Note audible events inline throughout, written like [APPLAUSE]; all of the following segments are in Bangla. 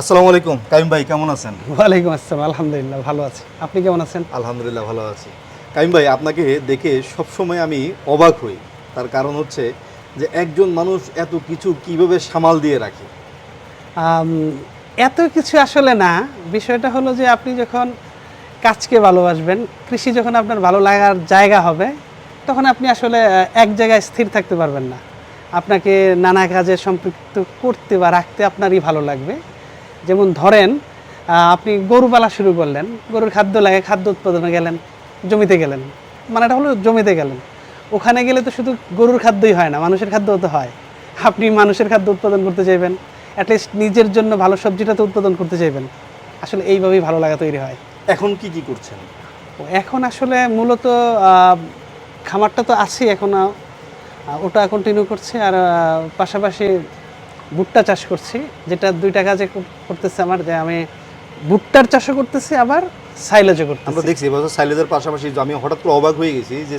আসসালামু আলাইকুম। কাইম ভাই কেমন আছেন? ওয়ালাইকুম আসসালাম আলহামদুলিল্লাহ ভালো আছি। আপনি কেমন আছেন? আলহামদুলিল্লাহ ভালো আছি। কাইম ভাই আপনাকে দেখে সবসময় আমি অবাক হই। তার কারণ হচ্ছে যে একজন মানুষ এত কিছু কীভাবে সামাল দিয়ে রাখে? এত কিছু আসলে না। বিষয়টা হলো যে আপনি যখন কাজকে ভালোবাসবেন কৃষি যখন আপনার ভালো লাগার জায়গা হবে তখন আপনি আসলে এক জায়গায় স্থির থাকতে পারবেন না। আপনাকে নানা কাজে সম্পৃক্ত করতে বা রাখতে আপনারই ভালো লাগবে। যেমন ধরেন আপনি গরু পালা শুরু করলেন গরুর খাদ্য লাগে খাদ্য উৎপাদনে গেলেন জমিতে গেলেন। মানে এটা হলো জমিতে গেলেন। ওখানে গেলে তো শুধু গরুর খাদ্যই হয় না মানুষের খাদ্যও তো হয়। আপনি মানুষের খাদ্য উৎপাদন করতে চাইবেন অ্যাটলিস্ট নিজের জন্য ভালো সবজিটা তো উৎপাদন করতে চাইবেন। আসলে এইভাবেই ভালো লাগা তৈরি হয়। এখন কি কি করছেন? এখন আসলে মূলত খামারটা তো আছেই এখনও ওটা কন্টিনিউ করছে আর পাশাপাশি ভুট্টা চাষ করছি যেটা দুইটা কাজে করতেছে আমার যে আমি ভুট্টার চাষও করতেছি আবার সাইলেজও করতেছি। আমরা দেখছি এবছর সাইলেজের পাশাপাশি আমি হঠাৎ করে অবাক হয়ে গেছি যে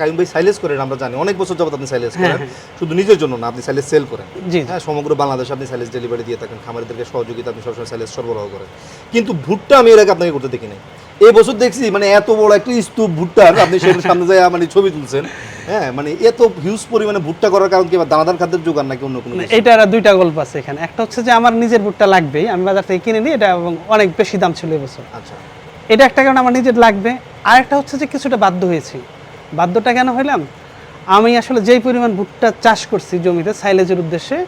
কাইম ভাই সাইলেজ করেন আমরা জানি। অনেক বছর যাবত আপনি সাইলেজ করেন। শুধু নিজের জন্য না আপনি সাইলেজ সেল করেন। জি হ্যাঁ সমগ্র বাংলাদেশে আপনি সাইলেজ ডেলিভারি দিয়ে থাকেন। খামারিদেরকে সহযোগিতা আপনি সবসময় সাইলেজ সরবরাহ করেন। কিন্তু ভুট্টা আমি এর আগে আপনাকে করতে দেখি নাই এই বছর দেখছি মানে এত বড় একটা স্তূপ ভুট্টার আপনি সেটার সামনে যায় মানে ছবি তুলছেন। হ্যাঁ মানে এত হিউজ পরিমাণে ভুট্টা করার কারণ কি বা দানাদার খাদ্যের যোগান নাকি অন্য কোনো? এইটার দুইটা গল্প আছে এখানে। একটা হচ্ছে যে আমার নিজের ভুট্টা লাগবেই আমি বাজার থেকে কিনে নিই এটা এবং অনেক বেশি দাম ছিল এবছর। আচ্ছা। এটা একটা কারণ আমার নিজের লাগবে। আর একটা হচ্ছে যে কিছুটা বাধ্য হয়েছি। বাধ্যটা কেন হইলাম? আমি আসলে যেই পরিমাণ ভুট্টা চাষ করছি জমিতে সাইলেজের উদ্দেশ্যে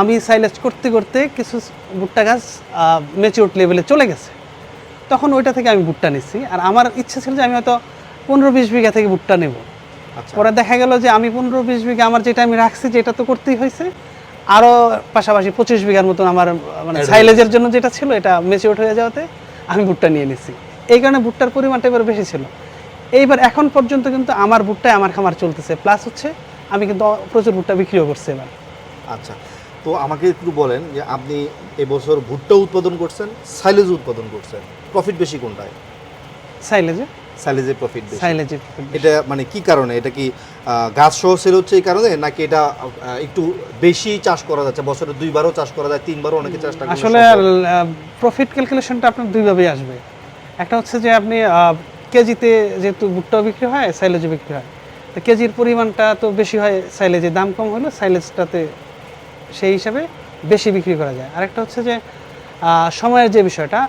আমি সাইলেজ করতে করতে কিছু ভুট্টা গাছ মেচিউর লেভেলে চলে গেছে। তখন ওইটা থেকে আমি ভুট্টা নিচ্ছি। আর আমার ইচ্ছা ছিল যে আমি হয়তো পনেরো বিশ বিঘা থেকে ভুট্টা নেব। পরে দেখা গেল যে আমি পনেরো বিশ বিঘা আমার যেটা আমি রাখছি যেটা তো করতেই হয়েছে আরও পাশাপাশি পঁচিশ বিঘার মতন আমার মানে সাইলেজের জন্য যেটা ছিল এটা মেচিউর হয়ে যাওয়াতে আমি ভুট্টা নিয়ে নিছি। এই কারণে ভুট্টার পরিমাণটা এবার বেশি ছিল। এইবার এখন পর্যন্ত কিন্তু আমার ভুট্টায় আমার খামার চলতেছে। প্লাস হচ্ছে আমি কিন্তু প্রচুর ভুট্টা বিক্রিও করছি এবার। আচ্ছা তো আমাকে একটু বলেন যে আপনি এবছর ভুট্টা উৎপাদন করছেন সাইলেজ উৎপাদন করছেন। প্রফিট বেশি কোনটায়? সাইলেজে সাইলেজে প্রফিট বেশি। সাইলেজে এটা মানে কি কারণে? এটা কি গাছ সহ সেল হচ্ছে এই কারণে নাকি এটা একটু বেশি চাষ করা যাচ্ছে? বছরে দুইবারও চাষ করা যায় তিনবারও অনেকে চাষটা আসলে প্রফিট ক্যালকুলেশনটা আপনার দুইভাবেই আসবে। একটা হচ্ছে যে আপনি কেজিতে যেহেতু ভুট্টাও বিক্রি হয় সাইলেজও বিক্রি হয়। তো কেজির পরিমাণটা তো বেশি হয় সাইলেজে দাম কম হলে সাইলেজটাতে সেই হিসাবে বেশি বিক্রি করা যায়। আরেকটা হচ্ছে যে সময়ের যে বিষয়টা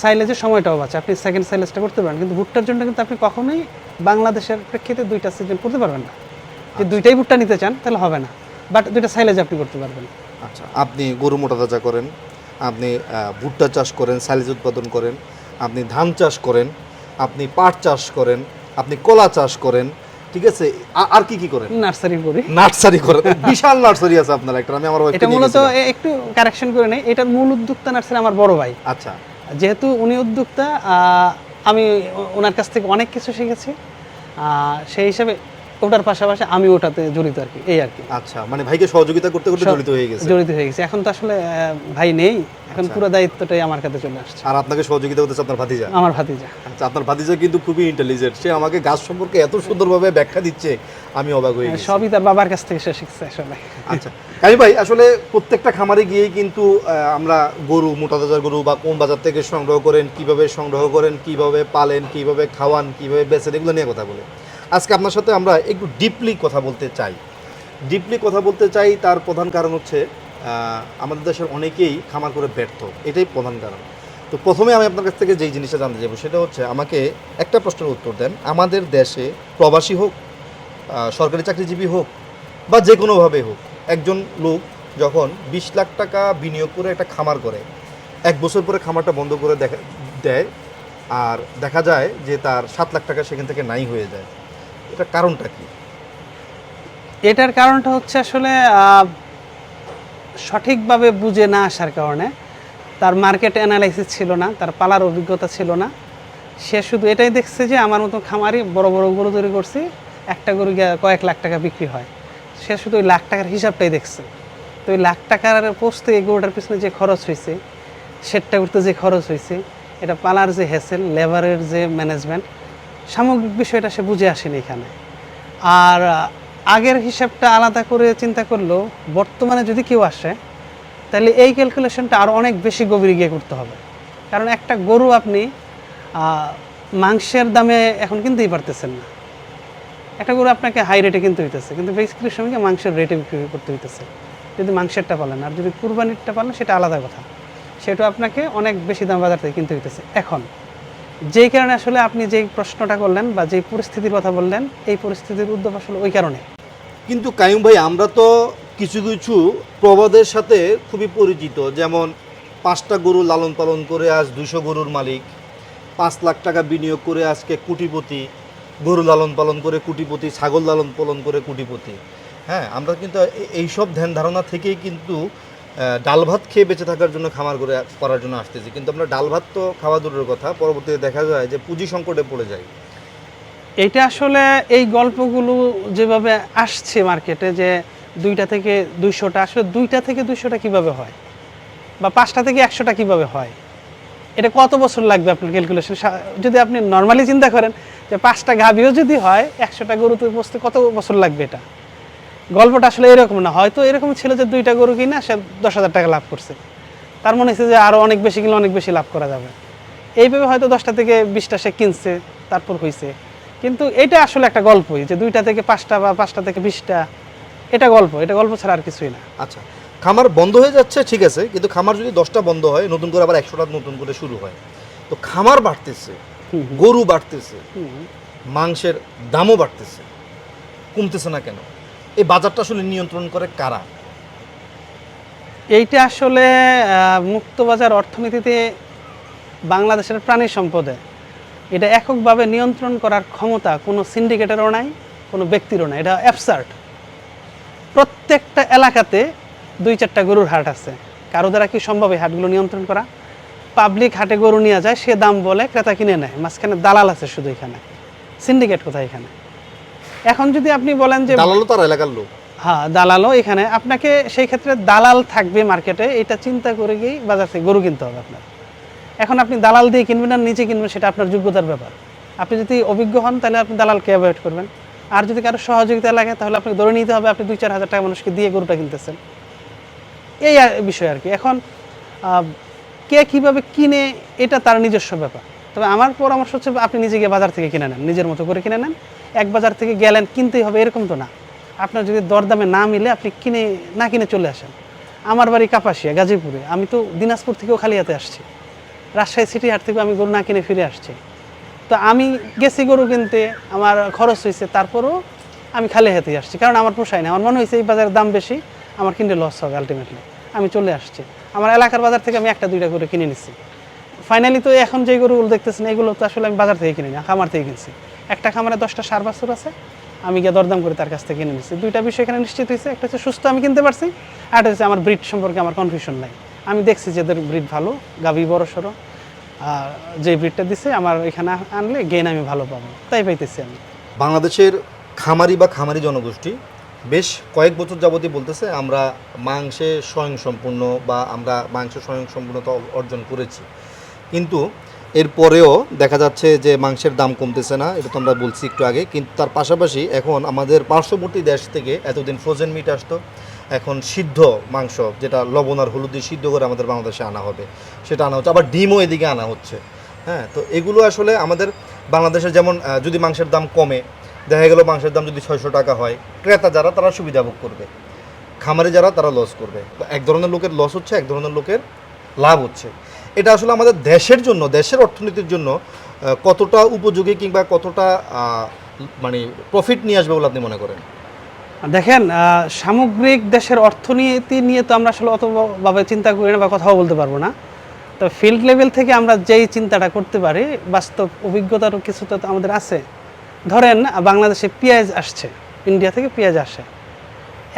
সাইলেজের সময়টাও বাঁচে। আপনি সেকেন্ড সাইলেজটা করতে পারেন কিন্তু ভুট্টার জন্য কিন্তু আপনি কখনোই বাংলাদেশের প্রেক্ষিতে দুইটা সিজন করতে পারবেন না। যে দুইটাই ভুট্টা নিতে চান তাহলে হবে না। বাট দুইটা সাইলেজ আপনি করতে পারবেন। আচ্ছা আপনি গরু মোটা তাজা করেন আপনি ভুট্টা চাষ করেন সাইলেজ উৎপাদন করেন আপনি ধান চাষ করেন আপনি পাট চাষ করেন আপনি কলা চাষ করেন ঠিক আছে? আর কি কি করেন? নার্সারি করি। নার্সারি করেন। বিশাল নার্সারি আছে আপনার একটা আমি আমার এটা মূলত একটু কারেকশন করে নেই এটার মূল উদ্যোক্তা নার্সারি আমার বড় ভাই। আচ্ছা। যেহেতু উনি উদ্যোক্তা আমি ওনার কাছ থেকে অনেক কিছু শিখেছি। সেই হিসাবে ওটার পাশাপাশি আমি ওটাতে জড়িত আর কি এই আর কি। আচ্ছা মানে ভাইকে সহযোগিতা করতে করতে জড়িত হয়ে গেছে। জড়িত হয়ে গেছে। এখন তো আসলে ভাই নেই। এখন আচ্ছা। পুরো দায়িত্বটাই আমার কাছে চলে আসছে। আর আপনাকে সহযোগিতা করতেছে আপনার ভাতিজা? আমার ভাতিজা। আচ্ছা আপনার ভাতিজা কিন্তু খুবই ইন্টেলিজেন্ট সে আমাকে গাছ সম্পর্কে এত সুন্দরভাবে ব্যাখ্যা দিচ্ছে আমি অবাক হয়ে গেছি। সবই তার বাবার কাছ থেকে সে শিখছে আসলে। আচ্ছা কামি ভাই আসলে প্রত্যেকটা খামারে গিয়ে কিন্তু আমরা গরু মোটা তাজার গরু বা কোন বাজার থেকে সংগ্রহ করেন কীভাবে সংগ্রহ করেন কীভাবে পালেন কীভাবে খাওয়ান কীভাবে বেচেন এগুলো নিয়ে কথা বলে। আজকে আপনার সাথে আমরা একটু ডিপলি কথা বলতে চাই। ডিপলি কথা বলতে চাই, তার প্রধান কারণ হচ্ছে আমাদের দেশের অনেকেই খামার করে ব্যর্থ। এটাই প্রধান কারণ। তো প্রথমে আমি আপনার কাছ থেকে যেই জিনিসটা জানতে যাব সেটা হচ্ছে আমাকে একটা প্রশ্নের উত্তর দেন। আমাদের দেশে প্রবাসী হোক সরকারি চাকরিজীবী হোক, বা যে কোনোভাবে হোক, একজন লোক যখন বিশ লাখ টাকা বিনিয়োগ করে একটা খামার করে, এক বছর পরে খামারটা বন্ধ করে দেখা, দেয়, আর দেখা যায় যে তার সাত লাখ টাকা সেখান থেকে নাই হয়ে যায়। এটা কারণটা কি? এটার কারণটা হচ্ছে আসলে সঠিকভাবে বুঝে না আসার কারণে তার মার্কেট অ্যানালাইসিস ছিল না, তার পালার অভিজ্ঞতা ছিল না। সে শুধু এটাই দেখছে যে আমার মতো খামারি বড় বড় গরু তৈরি করছি, একটা গরু কয়েক লাখ টাকা বিক্রি হয়। সে শুধু ওই লাখ টাকার হিসাবটাই দেখছে। তো ওই লাখ টাকার পোস্টে এই গরুটার পিছনে যে খরচ হয়েছে সেটটা করতে যে খরচ হয়েছে এটা পালার যে হেসেল লেবারের যে ম্যানেজমেন্ট সামগ্রিক বিষয়টা সে বুঝে আসেনি এখানে। আর আগের হিসাবটা আলাদা করে চিন্তা করলেও বর্তমানে যদি কেউ আসে, তাহলে এই ক্যালকুলেশনটা আরও অনেক বেশি গভীরে গিয়ে করতে হবে। কারণ একটা গরু আপনি মাংসের দামে এখন কিনতেই পারতেছেন না। একটা গরু আপনাকে হাই রেটে কিনতে হইতেছে, কিন্তু বিক্রির সময়কে মাংসের রেটে বিক্রি করতে হইতেছে। যদি মাংসেরটা পালেন, আর যদি কুরবানিরটা পালেন, সেটা আলাদা কথা। সেটা আপনাকে অনেক বেশি দাম বাজার থেকে কিনতে হইতেছে। এখন যেই কারণে আসলে আপনি যেই প্রশ্নটা করলেন বা যেই পরিস্থিতির কথা বললেন, এই পরিস্থিতির উদ্যোগ আসলে ওই কারণে। কিন্তু কায়ুম ভাই, আমরা তো কিছু কিছু প্রবাদের সাথে খুবই পরিচিত। যেমন পাঁচটা গরু লালন পালন করে আজ দুশো গরুর মালিক। পাঁচ লাখ টাকা বিনিয়োগ করে আজকে কুটিপতি। গরু লালন পালন করে কুটিপতি, ছাগল লালন পালন করে কুটিপতি। হ্যাঁ আমরা কিন্তু এইসব ধ্যান ধারণা থেকেই কিন্তু ডাল ভাত খেয়ে বেঁচে থাকার জন্য খামার করে করার জন্য আসতেছি। কিন্তু আমরা ডাল ভাত তো খাওয়া দূরের কথা, পরবর্তীতে দেখা যায় যে পুঁজি সংকটে পড়ে যায়। এইটা আসলে এই গল্পগুলো যেভাবে আসছে মার্কেটে যে দুইটা থেকে দুইশোটা, আসলে দুইটা থেকে দুইশোটা কীভাবে হয়? বা পাঁচটা থেকে একশোটা কীভাবে হয়? এটা কত বছর লাগবে আপনার ক্যালকুলেশন যদি আপনি নর্মালি চিন্তা করেন যে পাঁচটা গাভিও যদি হয়, একশোটা গরুতে বসতে কত বছর লাগবে এটা? গল্পটা আসলে এরকম না। হয়তো এরকম ছিল যে দুইটা গরু কিনা সে দশ হাজার টাকা লাভ করছে। তার মনে হচ্ছে যে আরও অনেক বেশি কিনলে অনেক বেশি লাভ করা যাবে। এইভাবে হয়তো দশটা থেকে বিশটা সে কিনছে তারপর হয়েছে কিন্তু এটা আসলে একটা গল্পই যে দুইটা থেকে পাঁচটা বা পাঁচটা থেকে বিশটা এটা গল্প। এটা গল্প ছাড়া আর কিছুই না। আচ্ছা খামার বন্ধ হয়ে যাচ্ছে ঠিক আছে কিন্তু খামার যদি দশটা বন্ধ হয় নতুন করে আবার একশোটা নতুন করে শুরু হয়। তো খামার বাড়তেছে। গরু বাড়তেছে। মাংসের দামও বাড়তেছে। কমতেছে না কেন? এই বাজারটা আসলে নিয়ন্ত্রণ করে কারা? এইটা আসলে মুক্তবাজার অর্থনীতিতে বাংলাদেশের প্রাণী সম্পদে। এটা এককভাবে নিয়ন্ত্রণ করার ক্ষমতা কোনো সিন্ডিকেটেরও নাই, কোনো ব্যক্তিরও নাই। এটা অ্যাবসার্ট প্রত্যেকটা এলাকাতে দুই চারটা গরুর হাট আছে। কারও দ্বারা কি সম্ভব এই হাটগুলো নিয়ন্ত্রণ করা? পাবলিক হাটে গরু নিয়ে যায়, সে দাম বলে, ক্রেতা কিনে নেয়। মাঝখানে দালাল আছে শুধু এখানে। সিন্ডিকেট কোথায় এখানে? এখন যদি আপনি বলেন যে দালালও তার এলাকার লোক। হ্যাঁ দালালও এখানে। আপনাকে সেই ক্ষেত্রে দালাল থাকবে মার্কেটে এটা চিন্তা করে গিয়েই বাজার থেকে গরু কিনতে হবে আপনার। এখন আপনি দালাল দিয়ে কিনবেন আর নিজে কিনবেন সেটা আপনার যোগ্যতার ব্যাপার। আপনি যদি অভিজ্ঞ হন তাহলে আপনি দালালকে অ্যাভয়েড করবেন। আর যদি কারও সহযোগিতা লাগে তাহলে আপনাকে ধরে নিতে হবে আপনি দুই চার হাজার টাকা মানুষকে দিয়ে গরুটা কিনতেছেন। এই বিষয় আর কি। এখন কে কীভাবে কিনে এটা তার নিজস্ব ব্যাপার। তবে আমার পরামর্শ হচ্ছে আপনি নিজে গিয়ে বাজার থেকে কিনে নেন নিজের মতো করে কিনে নেন। এক বাজার থেকে গেলেন, কিনতেই হবে, এরকম তো না। আপনার যদি দরদামে না মিলে আপনি কিনে, না কিনে চলে আসেন। আমার বাড়ি কাপাসিয়া, গাজীপুরে। আমি তো দিনাজপুর থেকেও খালি হাতে আসছি। রাজশাহী সিটি হাট থেকে আমি গরু না কিনে ফিরে আসছি। তো আমি গেছি গরু কিনতে, আমার খরচ হয়েছে, তারপরও আমি খালি হাতে আসছি। কারণ আমার পোষায় না, আমার মনে হয়েছে এই বাজারের দাম বেশি, আমার কিনতে লস হবে আলটিমেটলি আমি চলে আসছি। আমার এলাকার বাজার থেকে আমি একটা, দুইটা করে কিনে নিছি। ফাইনালি তো এখন যে গরুগুলো দেখতেছেন, এগুলো তো আসলে আমি বাজার থেকে কিনি না, খামার থেকে কিনছি। একটা খামারে দশটা সার বাছুর আছে, আমি গিয়ে দরদাম করে তার কাছ থেকে কিনে নিচ্ছি দুইটা বিষয় এখানে নিশ্চিত হয়েছে, একটা হচ্ছে সুস্থ আমি কিনতে পারছি, আর একটা হচ্ছে আমার ব্রিড সম্পর্কে আমার কনফিউশন নাই। আমি দেখছি যে এদের ব্রিড ভালো, গাভি বড় সড়ো আর যে ব্রিডটা দিছে আমার এখানে আনলে গেন আমি ভালো পাবো, তাই পাইতেছি আমি। বাংলাদেশের খামারি বা খামারি জনগোষ্ঠী বেশ কয়েক বছর যাবতই বলতেছে, আমরা মাংসে স্বয়ংসম্পূর্ণ বা আমরা মাংসে স্বয়ংসম্পূর্ণতা অর্জন করেছি। কিন্তু এরপরেও দেখা যাচ্ছে যে মাংসের দাম কমতেছে না, এটা তো আমরা বলছি একটু আগে। কিন্তু তার পাশাপাশি এখন আমাদের পার্শ্ববর্তী দেশ থেকে এতদিন ফ্রোজেন মিট আসতো, এখন সিদ্ধ মাংস, যেটা লবণ আর হলুদ দিয়ে সিদ্ধ করে আমাদের বাংলাদেশে আনা হবে, সেটা আনা হচ্ছে। আবার ডিমও এদিকে আনা হচ্ছে হ্যাঁ? তো এগুলো আসলে আমাদের বাংলাদেশের যেমন যদি মাংসের দাম কমে, দেখা গেল মাংসের দাম যদি ছয়শো টাকা হয়, ক্রেতা যারা, তারা সুবিধা ভোগ করবে। খামারে যারা, তারা লস করবে। এক ধরনের লোকের লস হচ্ছে, এক ধরনের লোকের লাভ হচ্ছে। এটা আসলে আমাদের দেশের জন্য, দেশের অর্থনীতির জন্য কতটা উপযোগী কিংবা কতটা মানে প্রফিট নিয়ে আসবে বলে আপনি মনে করেন? দেখেন সামগ্রিক দেশের অর্থনীতি নিয়ে তো আমরা আসলে অতভাবে চিন্তা করি না বা কথাও বলতে পারব না। তো ফিল্ড লেভেল থেকে আমরা যেই চিন্তাটা করতে পারি, বাস্তব অভিজ্ঞতারও কিছু তো আমাদের আছে। ধরেন বাংলাদেশে পেঁয়াজ আসছে, ইন্ডিয়া থেকে পেঁয়াজ আসে।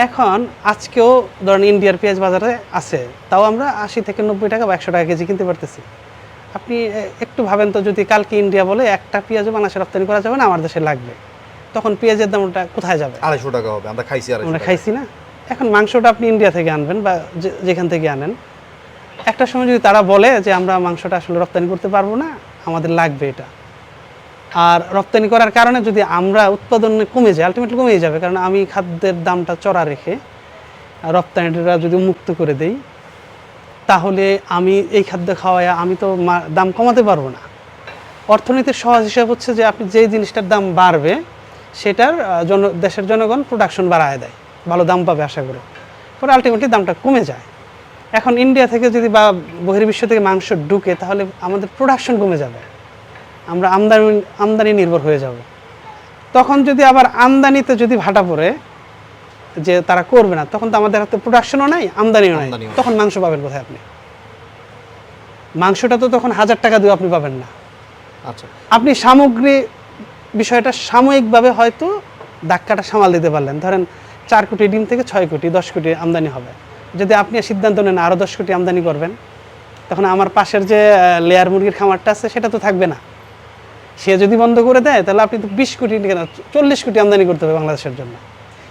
এখন আজকেও ধরেন ইন্ডিয়ার পেঁয়াজ বাজারে আছে তাও আমরা আশি থেকে নব্বই টাকা বা একশো টাকা কেজি কিনতে পারতেছি। আপনি একটু ভাবেন তো যদি কালকে ইন্ডিয়া বলে একটা পেঁয়াজও বাংলাদেশে রপ্তানি করা যাবে না আমার দেশে লাগবে। তখন পেঁয়াজের দামটা কোথায় যাবে? আড়াইশো টাকা হবে আমরা খাইছি আমরা খাইছি না? এখন মাংসটা আপনি ইন্ডিয়া থেকে আনবেন বা যেখান থেকে আনেন। একটা সময় যদি তারা বলে যে আমরা মাংসটা আসলে রপ্তানি করতে পারব না আমাদের লাগবে এটা। আর রপ্তানি করার কারণে যদি আমরা উৎপাদন কমে যায় আলটিমেটলি কমে যাবে, কারণ আমি খাদ্যের দামটা চড়া রেখে রপ্তানিটা যদি মুক্ত করে দেই, তাহলে আমি এই খাদ্য খাওয়ায় আমি তো দাম কমাতে পারব না। অর্থনীতির সহজ হিসাব হচ্ছে যে আপনি যেই জিনিসটার দাম বাড়বে, সেটার জন, দেশের জনগণ প্রোডাকশন বাড়ায় দেয়, ভালো দাম পাবে আশা করে। পরে আলটিমেটলি দামটা কমে যায়। এখন ইন্ডিয়া থেকে যদি বা বহির্বিশ্ব থেকে মাংস ঢুকে, তাহলে আমাদের প্রোডাকশন কমে যাবে। আমরা আমদানি আমদানি নির্ভর হয়ে যাব। তখন যদি আবার আমদানিতে যদি ভাটা পড়ে যে তারা করবে না তখন তো আমাদের হাতে প্রোডাকশনও নাই আমদানিও নাই। তখন মাংস পাবেন কোথায় আপনি? মাংসটা তো তখন হাজার টাকা দিয়ে আপনি পাবেন না। আচ্ছা। আপনি সামগ্রী বিষয়টা সাময়িকভাবে হয়তো ধাক্কাটা সামাল দিতে পারলেন। ধরেন চার কোটি ডিম থেকে ছয় কোটি দশ কোটি আমদানি হবে। যদি আপনি সিদ্ধান্ত নেন আরও দশ কোটি আমদানি করবেন তখন আমার পাশের যে লেয়ার মুরগির খামারটা আছে সেটা তো থাকবে না। সে যদি বন্ধ করে দেয় তাহলে আপনি তো বিশ কোটি কেন চল্লিশ কোটি আমদানি করতে হবে বাংলাদেশের জন্য।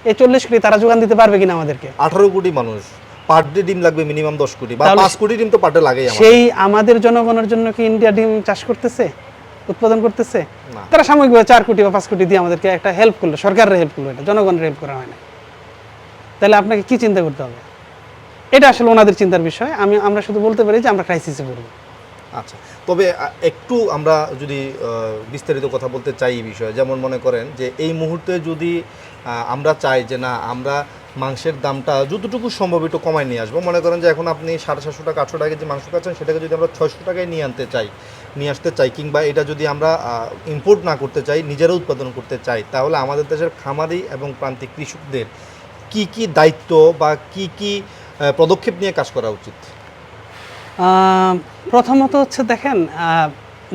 এই চল্লিশ কোটি তারা যোগান দিতে পারবে কিনা আমাদেরকে? আঠারো কোটি মানুষ পার ডে ডিম লাগবে মিনিমাম দশ কোটি বা পাঁচ কোটি ডিম তো পার ডে লাগেই সেই আমাদের জনগণের জন্য কি ইন্ডিয়া ডিম চাষ করতেছে? উৎপাদন করতেছে? তারা সাময়িকভাবে চার কোটি বা পাঁচ কোটি দিয়ে আমাদেরকে একটা হেল্প করল সরকারের হেল্প করল এটা জনগণের হেল্প করা হয় না তাহলে আপনাকে কি চিন্তা করতে হবে? এটা আসলে ওনাদের চিন্তার বিষয়। আমি আমরা শুধু বলতে পারি যে আমরা ক্রাইসিসে পড়ব। আচ্ছা। তবে একটু আমরা যদি বিস্তারিত কথা বলতে চাই এই বিষয়ে। যেমন মনে করেন যে, এই মুহূর্তে যদি আমরা চাই যে, না, আমরা মাংসের দামটা যতটুকু সম্ভব একটু কমায় নিয়ে আসব। মনে করেন যে, এখন আপনি সাড়ে সাতশো টাকা, আটশো টাকা যে মাংস খাচ্ছেন, সেটাকে যদি আমরা ছয়শো টাকায় নিয়ে আনতে চাই, নিয়ে আসতে চাই, কিংবা এটা যদি আমরা ইম্পোর্ট না করতে চাই, নিজেরা উৎপাদন করতে চাই, তাহলে আমাদের দেশের খামারি এবং প্রান্তিক কৃষকদের কি কি দায়িত্ব বা কি কি পদক্ষেপ নিয়ে কাজ করা উচিত? প্রথমত হচ্ছে দেখেন আহ,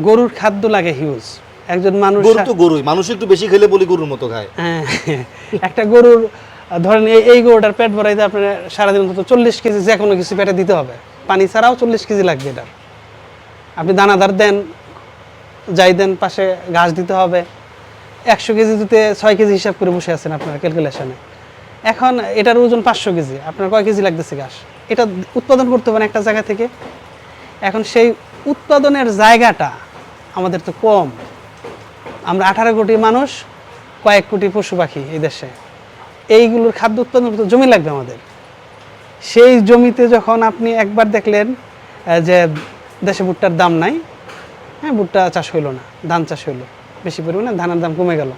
গরুর খাদ্য লাগে হিউজ একজন মানুষ গরু তো গরুই মানুষ একটু বেশি খেলে বলি গরুর মতো খায়। হ্যাঁ, একটা গরুর ধরেন এই এই গরুটার পেট ভরাইতে আপনার সারাদিন অন্তত চল্লিশ কেজি যে কোনো কিছু পেটে দিতে হবে। পানি ছাড়াও চল্লিশ কেজি লাগবে এটার। আপনি দানাদার দেন যাই দেন পাশে ঘাস দিতে হবে। একশো কেজি দিতে ছয় কেজি হিসাব করে বসে আছেন আপনার ক্যালকুলেশনে এখন এটার ওজন পাঁচশো কেজি। আপনার কয় কেজি লাগতেছে ঘাস? এটা উৎপাদন করতে হবে না একটা জায়গা থেকে। এখন সেই উৎপাদনের জায়গাটা আমাদের তো কম। আমরা আঠারো কোটি মানুষ, কয়েক কোটি পশু পাখি এই দেশে। এইগুলোর খাদ্য উৎপাদন করতে জমি লাগবে আমাদের। সেই জমিতে যখন আপনি একবার দেখলেন যে দেশে ভুট্টার দাম নাই হ্যাঁ ভুট্টা চাষ হইল না, ধান চাষ হইল, বেশি পরিমাণে ধানের দাম কমে গেল।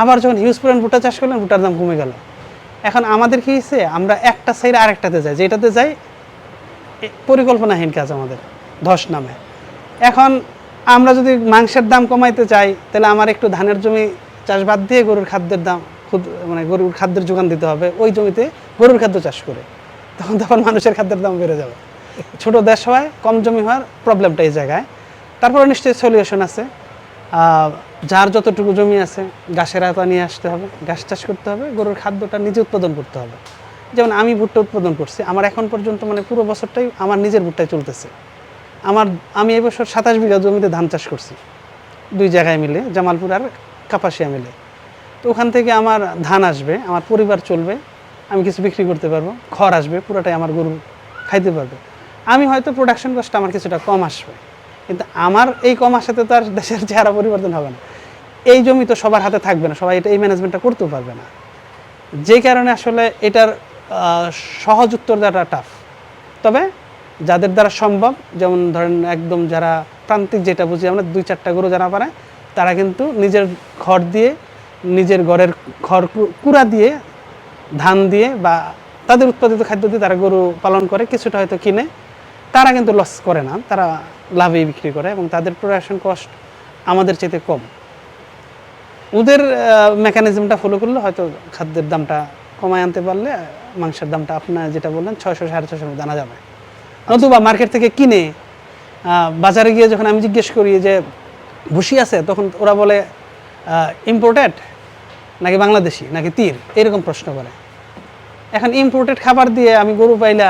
আবার যখন হিউজ পরিমাণ ভুট্টা চাষ করলেন, ভুট্টার দাম কমে গেল। এখন আমাদের কি হয়েছে? আমরা একটা সাইড আরেকটাতে যাই, যেটাতে যাই পরিকল্পনাহীন কাজ আমাদের, ধস নামে। এখন আমরা যদি মাংসের দাম কমাইতে চাই, তাহলে আমার একটু ধানের জমি চাষ বাদ দিয়ে গরুর খাদ্যের দাম মানে গরুর খাদ্যের যোগান দিতে হবে, ওই জমিতে গরুর খাদ্য চাষ করে। তখন তখন মানুষের খাদ্যের দাম বেড়ে যাবে। ছোট দেশ হওয়ায় কম জমি হওয়ার প্রবলেমটা এই জায়গায়। তারপরে নিশ্চয়ই সলিউশন আছে। যার যতটুকু জমি আছে, গাছের আওতা নিয়ে আসতে হবে ঘাস চাষ করতে হবে, গরুর খাদ্যটা নিজে উৎপাদন করতে হবে। যেমন আমি ভুট্টা উৎপাদন করছি, আমার এখন পর্যন্ত মানে পুরো বছরটাই আমার নিজের ভুট্টায় চলতেছে। আমার, আমি এবছর সাতাশ বিঘা জমিতে ধান চাষ করছি, দুই জায়গায় মিলে, জামালপুর আর কাপাসিয়া মিলে। তো ওখান থেকে আমার ধান আসবে, আমার পরিবার চলবে, আমি কিছু বিক্রি করতে পারব, খড় আসবে, পুরোটাই আমার গরু খাইতে পারবে। আমি হয়তো প্রোডাকশন কস্ট আমার কিছুটা কম আসবে, কিন্তু আমার এই কম আসাতে তো আর দেশের চেহারা পরিবর্তন হবে না। এই জমি তো সবার হাতে থাকবে না, সবাই এটা এই ম্যানেজমেন্টটা করতেও পারবে না। যে কারণে আসলে এটার সহজ উত্তর দেওয়াটা টাফ তবে যাদের দ্বারা সম্ভব, যেমন ধরেন একদম যারা প্রান্তিক যেটা বুঝি আমরা, দুই চারটা গরু যারা পারে, তারা কিন্তু নিজের খড় দিয়ে, নিজের ঘরের কু- কুড়া দিয়ে, ধান দিয়ে বা তাদের উৎপাদিত খাদ্য দিয়ে তারা গরু পালন করে, কিছুটা হয়তো কিনে, তারা কিন্তু লস করে না, তারা লাভেই বিক্রি করে এবং তাদের প্রোডাকশন কস্ট আমাদের চাইতে কম। ওদের মেকানিজমটা ফলো করলে হয়তো খাদ্যের দামটা কমায় আনতে পারলে মাংসের দামটা আপনার যেটা বললেন ছয়শো সাড়ে ছশোর মধ্যে আনা যাবে। নতুবা মার্কেট থেকে কিনে বাজারে গিয়ে যখন আমি জিজ্ঞেস করি যে ভুসি আছে তখন ওরা বলে ইম্পোর্টেড নাকি বাংলাদেশি নাকি তীর? এরকম প্রশ্ন করে। এখন ইম্পোর্টেড খাবার দিয়ে আমি গরু পাইলা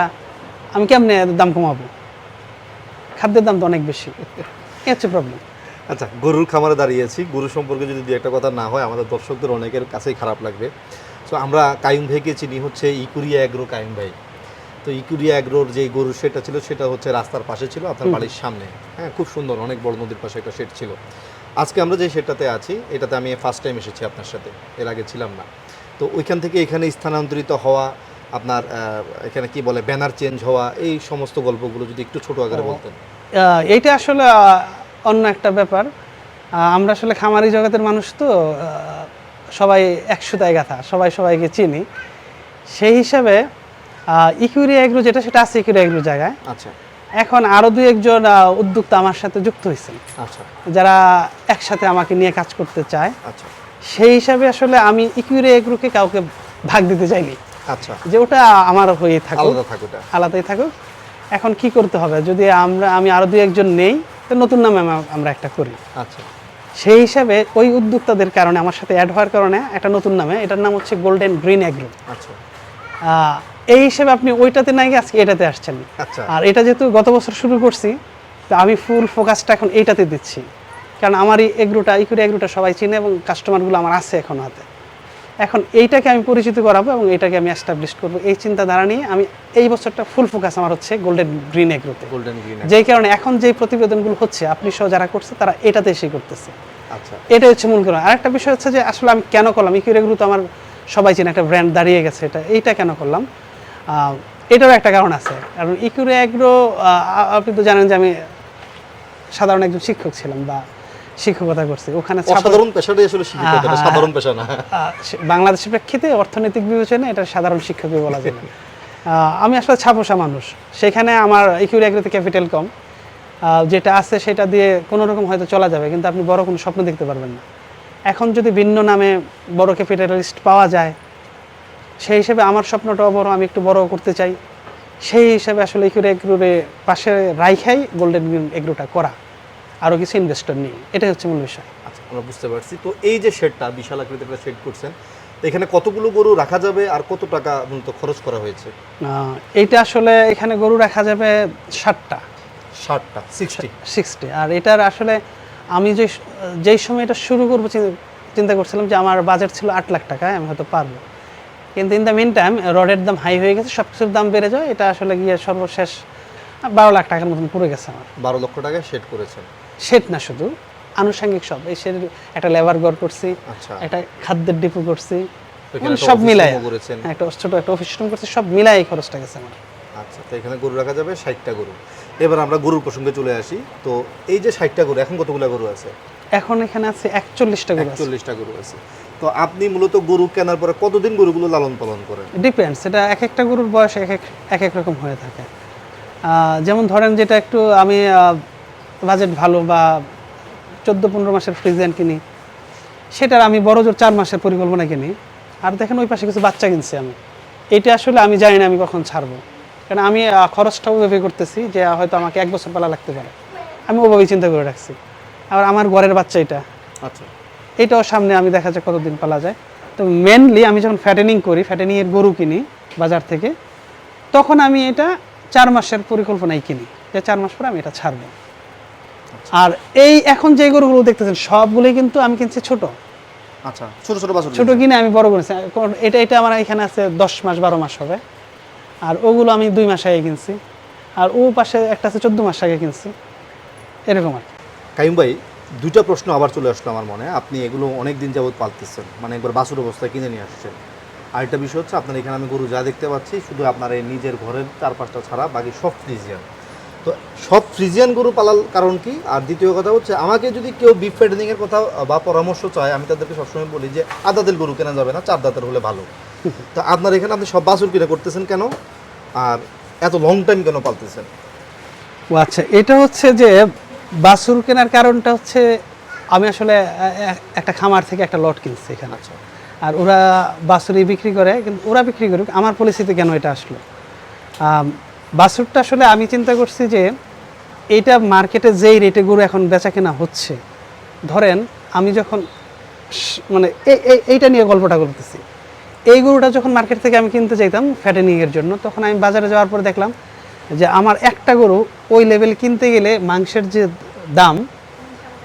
আমি কেমনে দাম কমাবো? খাদ্যের দাম তো অনেক বেশি। এই হচ্ছে প্রবলেম আচ্ছা গরুর খামারে দাঁড়িয়েছি। গরু সম্পর্কে যদি দু একটা কথা না হয় আমাদের দর্শকদের অনেকের কাছেই খারাপ লাগবে। সো আমরা কায়ুম ভাইকে চিনি হচ্ছে ইকুরিয়া অ্যাগ্রো কায়ুম ভাই। তো ইকুরিয়া অ্যাগ্রোর যে গরুর শেডটা ছিল সেটা হচ্ছে রাস্তার পাশে ছিল আপনার বাড়ির সামনে। হ্যাঁ খুব সুন্দর অনেক বড় নদীর পাশে একটা শেড ছিল। আজকে আমরা যে শেডটাতে আছি এটাতে আমি ফার্স্ট টাইম এসেছি আপনার সাথে। এর আগে ছিলাম না। তো ওইখান থেকে এখানে স্থানান্তরিত হওয়া আপনার এখানে কি বলে ব্যানার চেঞ্জ হওয়া এই সমস্ত গল্পগুলো যদি একটু ছোট আকারে বলতেন। এইটা আসলে অন্য একটা ব্যাপার। আমরা আসলে খামারি জগতের মানুষ তো সবাই একশোতায় গাথা সবাই সবাইকে চিনি। সেই হিসাবে ইকুইরি এগ্রো যেটা সেটা আছে ইকুইরি এগ্রো জায়গায়। আচ্ছা। এখন আরও দুই একজন উদ্যোক্তা আমার সাথে যুক্ত হয়েছেন। আচ্ছা। যারা একসাথে আমাকে নিয়ে কাজ করতে চায়। আচ্ছা। সেই হিসাবে আসলে আমি ইকুইরি এগ্রোকে কাউকে ভাগ দিতে চাইনি। আচ্ছা। যে ওটা আমার হয়ে থাকুক। আলাদাই থাকুক। এখন কি করতে হবে? যদি আমরা আমি আরও দু একজন নেই তো নতুন নামে আমরা একটা করি। আচ্ছা। সেই হিসাবে ওই উদ্যোক্তাদের কারণে আমার সাথে অ্যাড হওয়ার কারণে একটা নতুন নামে এটার নাম হচ্ছে গোল্ডেন গ্রিন অ্যাগ্রো আচ্ছা। এই হিসেবে আপনি ওইটাতে নাই গিয়ে আজকে এটাতে আসছেন। আচ্ছা। আর এটা যেহেতু গত বছর শুরু করছি তো আমি ফুল ফোকাসটা এখন এইটাতে দিচ্ছি। কারণ আমার এই এগ্রোটা ইকুরি এগ্রোটা সবাই চিনে এবং কাস্টমারগুলো আমার আছে এখন হাতে। এখন এইটাকে আমি পরিচিত করাবো এবং এইটাকে আমি এস্টাবলিশ করব। এই চিন্তাধারা নিয়ে আমি এই বছরটা ফুল ফোকাস আমার হচ্ছে গোল্ডেন গ্রিন এগ্রোতে গোল্ডেন গ্রিন যেই কারণে এখন যে প্রতিবেদনগুলো হচ্ছে আপনি সহ যারা করছে তারা এটাতে এসে করতেছে। আচ্ছা। এটা হচ্ছে মূল কারণ। আরেকটা বিষয় হচ্ছে যে আসলে আমি কেন করলাম? ইকুরি এগ্রো তো আমার সবাই চেনে একটা ব্র্যান্ড দাঁড়িয়ে গেছে এটা। এইটা কেন করলাম? এটারও একটা কারণ আছে। কারণ ইকুরি এগ্রো আপনি তো জানেন যে আমি সাধারণ একজন শিক্ষক ছিলাম বা শিক্ষকতা করছি। ওখানে অসাধারণ পেশাটাই আসলে শিক্ষকতা সাধারণ পেশা না। বাংলাদেশের প্রেক্ষিতে অর্থনৈতিক বিবেচনায় এটা সাধারণ শিক্ষকই বলা যায়। না। আমি আসলে ছাপোষা মানুষ। সেখানে আমার ইকুইরি এগ্রিতে ক্যাপিটাল কম। যেটা আছে সেটা দিয়ে কোনো রকম হয়তো চলা যাবে কিন্তু আপনি বড় কোনো স্বপ্ন দেখতে পারবেন না। এখন যদি ভিন্ন নামে বড় ক্যাপিটালিস্ট পাওয়া যায় সেই হিসেবে আমার স্বপ্নটাও বড় আমি একটু বড় করতে চাই। সেই হিসাবে আসলে ইকুইরি এগ্রোরে পাশে রাইখাই গোল্ডেন গ্রিন এগ্রোটা করা। আরও কিছু ইনভেস্টর নেই। এটাই হচ্ছে মূল বিষয়। আচ্ছা আমরা বুঝতে পারছি। তো এই যে শেডটা বিশাল আকৃতির একটা শেড করছেন এখানে কতগুলো গরু রাখা যাবে আর কত টাকা মূলত খরচ করা হয়েছে? এইটা আসলে এখানে গরু রাখা যাবে ষাটটা। ষাটটা সিক্সটি সিক্সটি আর এটার আসলে আমি যে যেই সময় এটা শুরু করব চিন- চিন্তা করছিলাম যে আমার বাজেট ছিল আট লাখ টাকায় আমি হয়তো পারব। কিন্তু ইন দ্য মিন টাইম রডের দাম হাই হয়ে গেছে সব কিছুর দাম বেড়ে যায়। এটা আসলে গিয়ে সর্বশেষ বারো লাখ টাকার মতন পড়ে গেছে আমার। বারো লক্ষ টাকায় শেড করেছেন। সেট না শুধু আনুষঙ্গিক সব। এই সেট একটা লেবার ঘর করছি আচ্ছা। একটা খাদ্যের ডিপো করছি সব মিলায় করেছেন। একটা ছোট একটা অফিস রুম করছি সব মিলাই এই খরচটা গেছে আমার। আচ্ছা তো এখানে গরু রাখা যাবে ষাটটা গরু। এবার আমরা গরুর প্রসঙ্গে চলে আসি। তো এই যে ষাটটা গরু এখন কতগুলো গরু আছে? এখন এখানে আছে একচল্লিশটা গরু একচল্লিশটা গরু আছে। তো আপনি মূলত গরু কেনার পরে কতদিন গরুগুলো লালন পালন করেন? ডিপেন্ডস এটা এক একটা গরুর বয়স এক এক এক এক রকম হয়ে থাকে। যেমন ধরেন যেটা একটু আমি বাজেট ভালো বা চোদ্দ পনেরো মাসের ফ্রিজেন কিনি সেটার আমি বড় জোর চার মাসের পরিকল্পনা কিনি। আর দেখেন ওই পাশে কিছু বাচ্চা কিনছি আমি। এটা আসলে আমি জানি না আমি কখন ছাড়বো। কারণ আমি খরচটাও ভেবে করতেছি যে হয়তো আমাকে এক বছর পালা লাগতে পারে। আমি ওভাবেই চিন্তা করে রাখছি। আবার আমার ঘরের বাচ্চা এটা। আচ্ছা। এটাও সামনে আমি দেখা যায় কতদিন পালা যায়। তো মেনলি আমি যখন ফ্যাটেনিং করি ফ্যাটেনিং এর গরু কিনি বাজার থেকে তখন আমি এটা চার মাসের পরিকল্পনায় কিনি। যে চার মাস পরে আমি এটা ছাড়বো। আর এই এখন যে গরুগুলো দেখতেছেন সবগুলোই কিন্তু আমি কিনছি ছোট। আচ্ছা ছোট ছোট বাছুর ছোট কিনে আমি বড় করেছি এটা এটা আমার এখানে আছে দশ মাস বারো মাস হবে। আর ওগুলো আমি দুই মাস আগে কিনছি। আর ও পাশে একটা আছে চোদ্দ মাস আগে কিনছি। এরকম আর। কাইম ভাই দুইটা প্রশ্ন আবার চলে আসলো আমার মনে। আপনি এগুলো অনেক দিন যাবত পালতেছেন মানে একবার বাসুর অবস্থায় কিনে নিয়ে আসছেন। আরেকটা বিষয় হচ্ছে আপনার এখানে আমি গরু যা দেখতে পাচ্ছি শুধু আপনার এই নিজের ঘরের চারপাশটা ছাড়া বাকি সব ফ্রিজিয়ান। তো সব ফ্রিজিয়ান গরু পালার কারণ কি? আর দ্বিতীয় কথা হচ্ছে আমাকে যদি কেউ বিফ ফ্যাটেনিং এর কথা বা পরামর্শ চায় আমি তাদেরকে সবসময় বলি যে আদাদের গরু কেনা যাবে না চার দাঁতের হলে ভালো। তো আপনার এখানে আপনি সব বাছুর কিনে করতেছেন কেন? আর এত লং টাইম কেন পালতেছেন? ও আচ্ছা এটা হচ্ছে যে বাছুর কেনার কারণটা হচ্ছে আমি আসলে একটা খামার থেকে একটা লট কিনছি এখানে। আচ্ছা। আর ওরা বাছুরি বিক্রি করে কিন্তু ওরা বিক্রি করুক আমার পলিসিতে কেন এটা আসলো? বাছুরটা আসলে আমি চিন্তা করছি যে এইটা মার্কেটে যেই রেটে গরু এখন বেচা কেনা হচ্ছে ধরেন আমি যখন মানে এই এই- এইটা নিয়ে গল্পটা করতেছি। এই গরুটা যখন মার্কেট থেকে আমি কিনতে চাইতাম ফ্যাটেনিংয়ের জন্য তখন আমি বাজারে যাওয়ার পর দেখলাম যে আমার একটা গরু ওই লেভেল কিনতে গেলে মাংসের যে দাম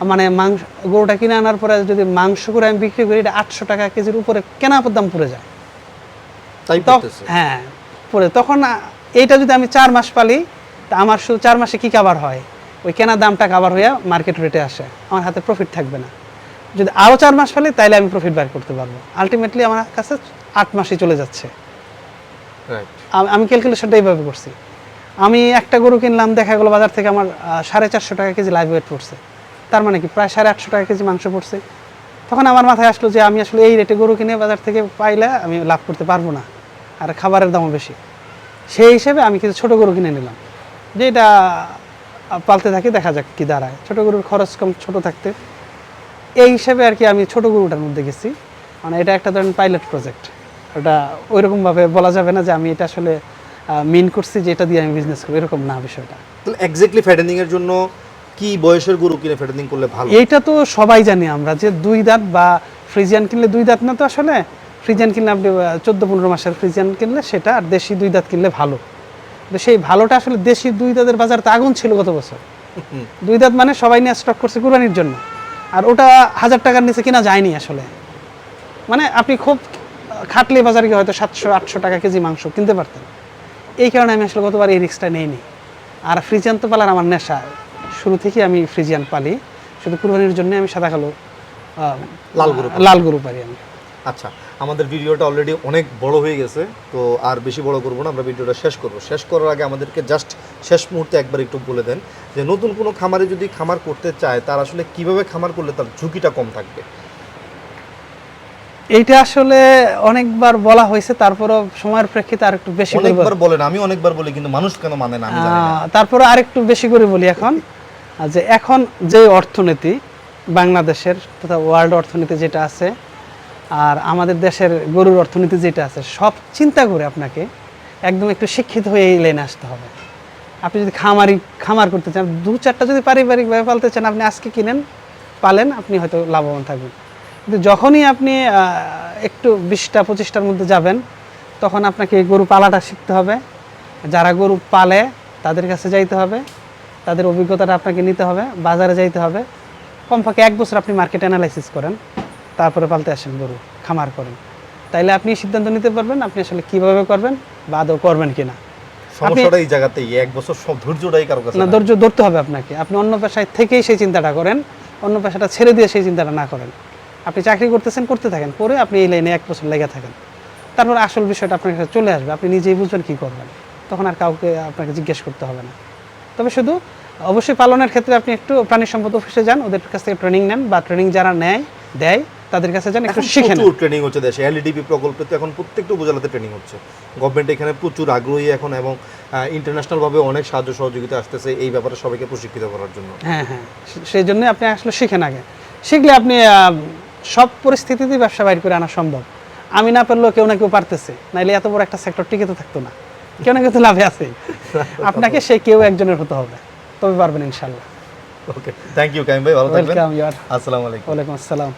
মানে মাংস গরুটা কিনে আনার পরে যদি মাংস করে আমি বিক্রি করি এটা আটশো টাকা কেজির উপরে কেনা দাম পড়ে যায়। হ্যাঁ পরে তখন এইটা যদি আমি চার মাস পালি তা আমার শুধু চার মাসে কি কাবার হয়? ওই কেনা দামটা কাবার হইয়া মার্কেট রেটে আসে। আমার হাতে প্রফিট থাকবে না। যদি আরও চার মাস পালি তাইলে আমি প্রফিট বার করতে পারব। আলটিমেটলি আমার কাছে আট মাসই চলে যাচ্ছে। আমি ক্যালকুলেশনটা এইভাবে করছি। আমি একটা গরু কিনলাম দেখা গেলো বাজার থেকে আমার সাড়ে চারশো টাকা কেজি লাইভ ওয়েট পড়ছে। তার মানে কি? প্রায় সাড়ে আটশো টাকা কেজি মাংস পড়ছে। তখন আমার মাথায় আসলো যে আমি আসলে এই রেটে গরু কিনে বাজার থেকে পাইলে আমি লাভ করতে পারব না। আর খাবারের দামও বেশি। সেই হিসেবে আমি কিছু ছোট গরু কিনে নিলাম। যে এটা পালতে থাকি দেখা যাক কি দাঁড়ায়। ছোট গরুর খরচ কম ছোট থাকতে। এই হিসেবে আর কি আমি ছোট গরুটার মধ্যে গেছি। মানে এটা একটা ধরেন পাইলট প্রজেক্ট ওটা ওইরকমভাবে বলা যাবে না যে আমি এটা আসলে মিন করছি যে এটা দিয়ে আমি বিজনেস করব। এরকম না বিষয়টা। এক্স্যাক্টলি ফ্যাটেনিং এর জন্য কি বয়সের গরু কিনে ফ্যাটেনিং করলে ভালো? এইটা তো সবাই জানি আমরা যে দুই দাঁত বা ফ্রিজিয়ান কিনলে দুই দাঁত না তো আসলে ফ্রিজিয়ান কিনলে আপনি চোদ্দ পনেরো মাসের ফ্রিজিয়ান কিনলে সেটা আর দেশি দুই দাঁত কিনলে ভালো। তো সেই ভালোটা আসলে দেশি দুই দাঁতের বাজার তো আগুন ছিল গত বছর। দুই দাঁত মানে সবাই নিয়ে স্টক করছে কুরবানির জন্য। আর ওটা হাজার টাকার নিচে কিনা যায়নি আসলে। মানে আপনি খুব খাটলে বাজারে গিয়ে হয়তো সাতশো আটশো টাকা কেজি মাংস কিনতে পারতেন। এই কারণে আমি আসলে গতবার এই রিক্সটা নেইনি। আর ফ্রিজিয়ান তো পালার আমার নেশা। শুরু থেকে আমি ফ্রিজিয়ান পালি। শুধু কুরবানির জন্য আমি সাদা কালো লাল গরু লাল গরু পারি আমি। আচ্ছা। আমাদের ভিডিওটা অলরেডি অনেক বড় হয়ে গেছে তো আর বেশি বড় করব না আমরা ভিডিওটা শেষ করব। শেষ করার আগে আমাদেরকে জাস্ট শেষ মুহূর্তে একবার একটু বলে দেন যে নতুন কোনো খামারে যদি খামার করতে চায় তার আসলে কীভাবে খামার করলে তার ঝুঁকিটা কম থাকবে? এইটা আসলে অনেকবার বলা হয়েছে তারপরও সময়ের প্রেক্ষিতে আর একটু বেশি অনেকবার বলেন আমি অনেকবার বলি কিন্তু মানুষ কেন মানে না আমি জানি না। আহ, তারপরে আরেকটু বেশি করে বলি এখন যে এখন যে অর্থনীতি বাংলাদেশের তথা ওয়ার্ল্ড অর্থনীতি যেটা আছে আর আমাদের দেশের গরুর অর্থনীতি যেটা আছে, সব চিন্তা করে আপনাকে একদম একটু শিক্ষিত হয়ে এই লাইনে আসতে হবে। আপনি যদি খামারি, খামার করতে চান, দু চারটা যদি পারিবারিকভাবে পালতে চান, আপনি আজকে কিনেন, পালেন, আপনি হয়তো লাভবান থাকবেন। কিন্তু যখনই আপনি একটু বিশটা, পঁচিশটার মধ্যে যাবেন, তখন আপনাকে গরু পালাটা শিখতে হবে। যারা গরু পালে, তাদের কাছে যাইতে হবে। তাদের অভিজ্ঞতাটা আপনাকে নিতে হবে। বাজারে যাইতে হবে। কমপক্ষে এক বছর আপনি মার্কেট অ্যানালাইসিস করেন। তারপরে পালতে আসেন গরু খামার করেন। তাইলে আপনি সিদ্ধান্ত নিতে পারবেন আপনি আসলে কীভাবে করবেন বা আদৌ করবেন কিনা। সমস্যাটা এই জায়গাতেই এক বছর সব ধৈর্যটাই কারও কাছে না ধৈর্য ধরতে হবে আপনাকে। আপনি অন্য পেশায় থেকেই সেই চিন্তাটা করেন অন্য পেশাটা ছেড়ে দিয়ে সেই চিন্তাটা না করেন। আপনি চাকরি করতেছেন করতে থাকেন করে আপনি এই লাইনে এক বছর লেগে থাকেন। তারপর আসল বিষয়টা আপনার কাছে চলে আসবে আপনি নিজেই বুঝবেন কী করবেন। তখন আর কাউকে আপনাকে জিজ্ঞেস করতে হবে না। তবে শুধু অবশ্যই পালনের ক্ষেত্রে আপনি একটু প্রাণী সম্পদ অফিসে যান ওদের কাছ থেকে ট্রেনিং নেন বা ট্রেনিং যারা নেয় দেয় তাদের কাছে যান একটু শিখে নেন। প্রচুর ট্রেনিং হচ্ছে দেশে। এলইডিপি প্রকল্পে তো এখন প্রত্যেকটা উপজেলাতে ট্রেনিং হচ্ছে। গভর্নমেন্ট এখানে প্রচুর আগ্রহী এখন এবং ইন্টারন্যাশনাল ভাবে অনেক সাহায্য সহযোগিতা আসতেছে এই ব্যাপারে সবাইকে প্রশিক্ষিত করার জন্য। হ্যাঁ হ্যাঁ। সেই জন্য আপনি আসলে শিখেন আগে। শিখলে আপনি সব পরিস্থিতিতে ব্যবসা বাইর করে আনা সম্ভব। আমি না পারলেও কেউ না কেউ পারতেছে। নাইলে এত বড় একটা সেক্টর টিকে তো থাকতো না। কেউ না কেউ তো লাভে আছে [LAUGHS] আপনাকে সে কেউ একজনের হতে হবে। তবে পারবেন ইনশাল্লাহ। ওকে থ্যাংক ইউ কাইম ভাই। ভালো থাকবেন। আসসালামু আলাইকুম। ওয়ালাইকুম আসসালাম।